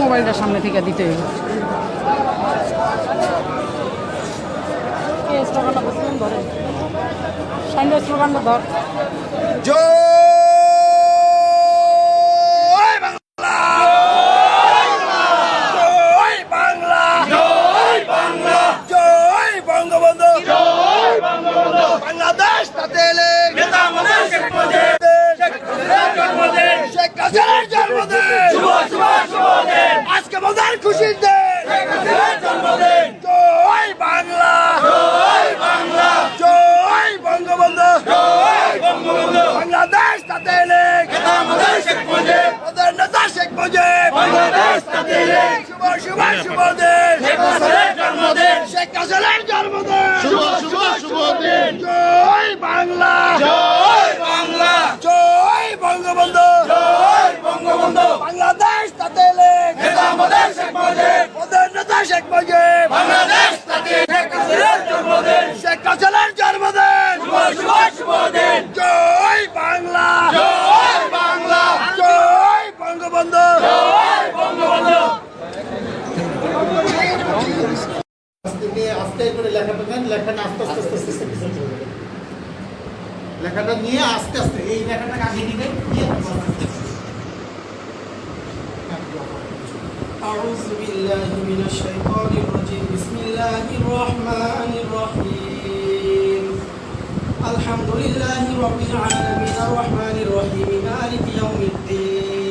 মোবাইলটা সামনে থেকে দিতে হবে। স্লোগানটা ধর। জয় বাংলা জয় বাংলা জয় বাংলা জয় বঙ্গবন্ধু জয় বঙ্গবন্ধু বাংলাদেশ তাতে এলে নেতা আমাদের শেখ মুজিব শেখ হাসিনার জন্মদিন শেখ হাসিনার জন্মদিন শুভ শুভ শুভ দিন আজকে মজার খুশির দিন শেখ হাসিনার জন্মদিন জয় বাংলা জয় বাংলা জয় বঙ্গবন্ধু জয় বঙ্গবন্ধু বাংলাদেশ তাতে এলে নেতা আমাদের শেখ মুজিব আমাদের নেতা শেখ মুজিব বাংলাদেশ তাতে এলে শুভ শুভ শুভ দিন। শেখ হাসিনার জন্মদিন। শেখ হাসিনার জন্মদিন। শুভ শুভ শুভ দিন। জয় বাংলা। জয় বাংলা। জয় বঙ্গবন্ধু। জয় বঙ্গবন্ধু। বাংলাদেশ তাতে এলে। নেতা আমাদের শেখ মুজিব আমাদের নেতা শেখ মুজিব। বাংলাদেশ তাতে শেখ হাসিনার জন্মদিন। শেখ হাসিনার জন্মদিন। শুভ শুভ শুভ দিন। জয় বাংলা। জয় বাংলা। জয় বঙ্গবন্ধু। জয় বঙ্গবন্ধু। নিয়ে আস্তে করে লেখাটা নেন লেখাটা আস্তে আস্তে আস্তে আস্তে আস্তে আস্তে করে। লেখাটা নিয়ে আস্তে আস্তে এই লেখাটা আগে নিবে নিয়ে তারপর আস্তে আস্তে। أعوذ بالله من الشيطان الرجيم بسم الله الرحمن الرحيم الحمد لله رب العالمين الرحمن الرحيم مالك يوم الدين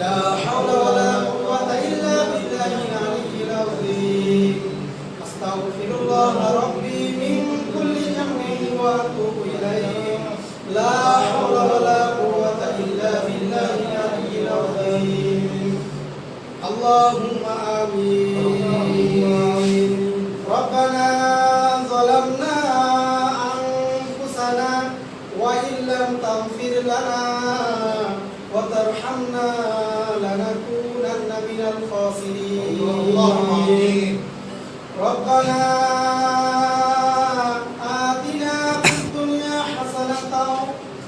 لا حول ولا قوة إلا بالله العلي العظيم. أستغفر الله ربي من كل ذنب وأتوب إليه. لا حول ولا قوة إلا بالله العلي العظيم. اللهم آمين. ربنا ظلمنا أنفسنا وإن لم تغفر لنا وترحمنا لنكونن من الخاسرين. ربنا آتنا في الدنيا حسنة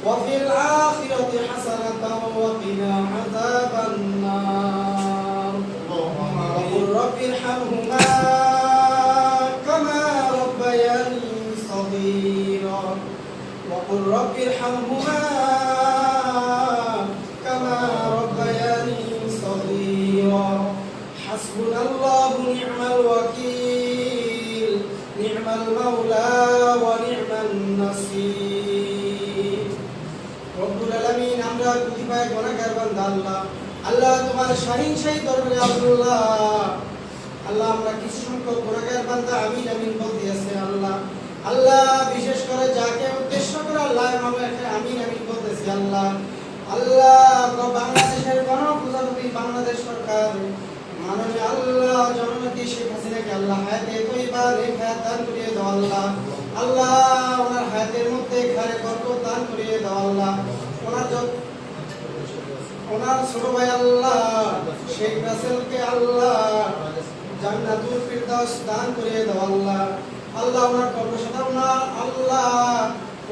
وفي الآخرة حسنة وقنا عذاب النار وقل رب ارحمهما كما ربياني صغيرا وقل رب ارحمهما حسبنا الله نعم الوكيل نعم المولى ونعم النصير রব্বুল আলামিন আমরা কতিপয় গুনাহগার বান্দা আল্লাহ আল্লাহ তোমার শাহিন শাহী দরবারে আল্লাহ আল্লাহ আমরা কিছু সংখ্যক গুনাহগার বান্দা আমিন আমিন বলতে আছে আল্লাহ আল্লাহ বিশেষ করে যাকে উদ্দেশ্য করে আল্লাহ আমরা আমিন আমিন বলতেছি আল্লাহ আল্লাহ তো বাংলাদেশের গণপ্রজাতন্ত্রী বাংলাদেশ সরকার মাননীয় আল্লাহ নেত্রী শেখ হাসিনাকে আল্লাহ হায়াতে তৈবা রেখা দান করিয়ে দাও আল্লাহ। আল্লাহ, ওনার হায়াতের মধ্যে খারে বরকত দান করিয়ে দাও আল্লাহ। ওনার ওনার ছোট ভাই আল্লাহ শেখ রাসেলকে আল্লাহ জান্নাতুল ফিরদাউস দান করে দাও আল্লাহ। আল্লাহ, ওনার সাথে ওনার আল্লাহ,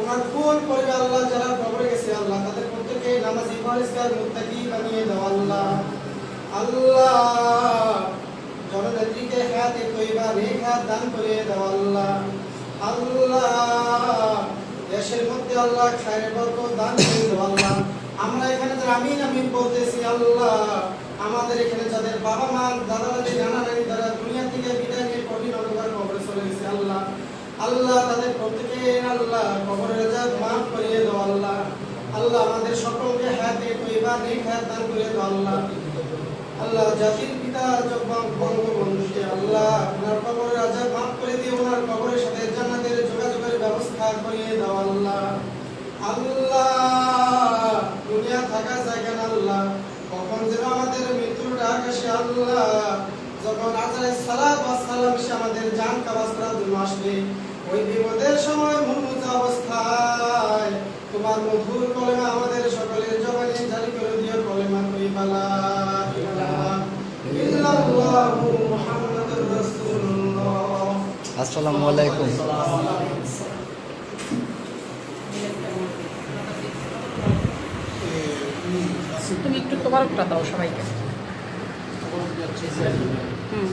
ওনার কোন পরিবার আল্লাহ যারা কবরে গেছে আল্লাহ, তাদের প্রত্যেককে নামাজি পরিষ্কার মুত্তাকি বানিয়ে দাও আল্লাহ। আল্লাহ। জননেত্রীকে হাতে কইবা রেখা দান করে দাও আল্লাহ। আল্লাহ। মধ্যে আল্লাহ খায়ের বরকত দান করে দাও আমরা এখানে যারা আমিন আমিন বলতেছি আল্লাহ, আমাদের এখানে যাদের বাবা মা দাদা দাদি নানা নানি তারা দুনিয়া থেকে বিদায় নিয়ে কঠিন অন্ধকার কবরে চলে গেছে আল্লাহ। আল্লাহ, তাদের প্রত্যেকে আল্লাহ কবরের জাত মাফ করিয়ে দাও আল্লাহ। আল্লাহ, আমাদের সকলকে হাতে কইবা নেক হাত দান করে দাও আল্লাহ। আল্লাহ, জাতির পিতা আল্লাহ ওনার কবরের আজাব মাফ করে দিয়ে ওনার কবরের সাথে জান্নাতের যোগাযোগের ব্যবস্থা করিয়ে দাও, আল্লাহ। আল্লাহ, দুনিয়া থাকা জায়গা আল্লাহ? কখন যেন আমাদের আসে, আল্লাহ। যখন আজারে সালাত বা সালাম এসে আমাদের জান কাবাজ করার জন্য আসবে, ওই বিপদের সময় মুমুজ অবস্থায় তোমার মধুর কলেমা আমাদের সকলের জবানে জারি করে দিও, কলেমা বালা আসসালামু আলাইকুম। তুমি একটু তোমার একটা দাও সবাইকে। হুম।